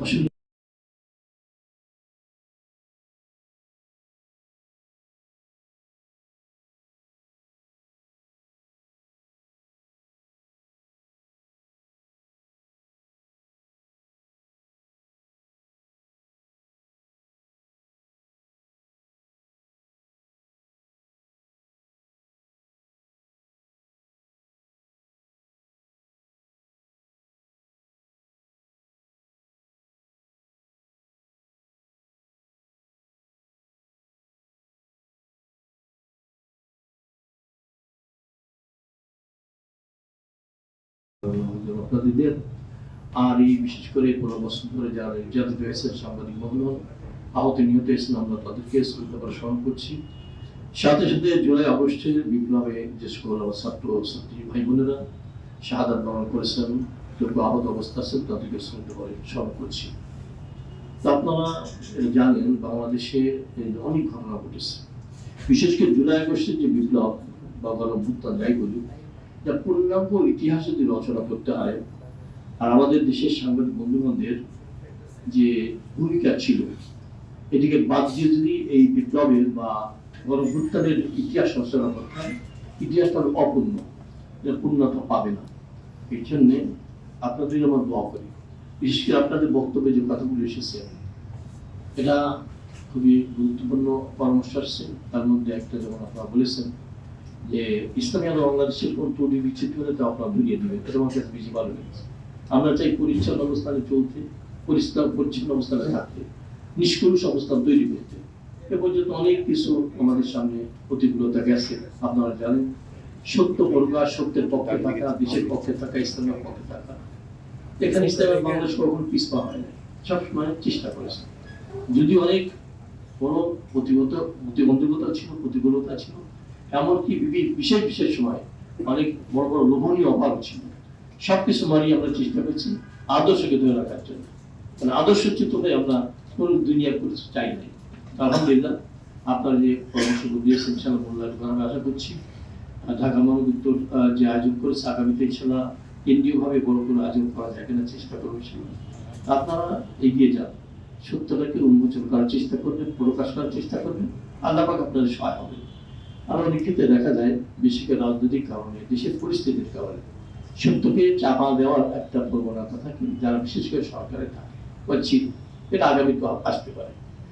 অসুবিধা আর এই বিশেষ করে বছর ধরে যারা নির্যাতিত সাংবাদিক আহত নিহত হয়েছেন, আমরা তাদেরকে করছি। সাথে সাথে জুলাই বিপ্লবে যে সকল ছাত্র ছাত্রী ভাই বোনেরা বরণ করেছেন কেউ আহত অবস্থা আছেন তাদেরকে করছি। তো আপনারা জানেন বাংলাদেশে অনেক ঘটনা ঘটেছে। বিশেষ করে জুলাই আগস্টের যে বিপ্লব বা গণভ্যুত্থান যাই বলি যা পূর্ণাঙ্গ ইতিহাস যদি রচনা করতে হয় আর আমাদের দেশের সাংবাদিক বন্ধুগণদের যে ভূমিকা ছিল, এটিকে বাদ দিয়ে যদি এই বিপ্লবের বা গণভ্যুত্থানের ইতিহাস রচনা করতে হয়, ইতিহাসটা হবে অপূর্ণ এটা পূর্ণতা পাবে না। এই জন্যে আপনাদের আমার দোয়া করি। বিশেষ করে আপনাদের বক্তব্যে যে কথাগুলো এসেছে, এটা খুবই গুরুত্বপূর্ণ পরামর্শ আসছে। তার মধ্যে একটা যেমন আপনারা বলেছেন যে ইসলামী আলো বাংলাদেশের কোন ত্রুটি বিচ্ছিন্ন হলে তা আপনারা ধরিয়ে দেবেন এটা আমার কাছে বেশি ভালো লেগেছে আমরা চাই পরিচ্ছন্ন অবস্থানে চলতে পরিষ্কার পরিচ্ছন্ন অবস্থানে থাকতে নিষ্কলুষ অবস্থান তৈরি করতে এ পর্যন্ত অনেক কিছু আমাদের সামনে প্রতিকূলতা গেছে আপনারা জানেন সত্য প্রকাশ সত্যের পক্ষে থাকা দেশের পক্ষে থাকা ইসলামের পক্ষে থাকা এখানে ইসলামের বাংলাদেশ কখনো পিছপা হয় না সবসময় চেষ্টা করেছে যদি অনেক বড় প্রতিগত প্রতিবন্ধকতা ছিল প্রতিকূলতা ছিল এমনকি বিশেষ বিশেষ সময় অনেক বড় বড় লোভনীয় অভাব ছিল। সবকিছু আমরা চেষ্টা করছি আদর্শকে ধরে রাখার জন্য। মানে আদর্শ হয়ে আমরা কোন দুনিয়া করে চাই নাই। আলহামদুলিল্লাহ, আপনারা যে পরামর্শগুলো দিয়েছেন, ইনশাআল্লাহ মূল্যায়ন আশা করছি। ঢাকা মহানগর যে আয়োজন করেছে, আগামীতে ইনশাল্লাহ কেন্দ্রীয় ভাবে বড় কোনো আয়োজন করা যায় কিনা চেষ্টা করব ইনশাল্লাহ আপনারা এগিয়ে যান। সত্যটাকে উন্মোচন করার চেষ্টা করবেন, প্রকাশ করার চেষ্টা করবেন। আল্লাহ আপনাদের সহায় হবে আর অনেক ক্ষেত্রে দেখা যায় বেশি করে রাজনৈতিক কারণে, দেশের পরিস্থিতির কারণে। সত্যকে চাপা দেওয়ার একটা প্রবণতা থাকে, যারা বিশেষ করে সরকারে থাকে বা ছিল, এটা আগামী আসতে পারে।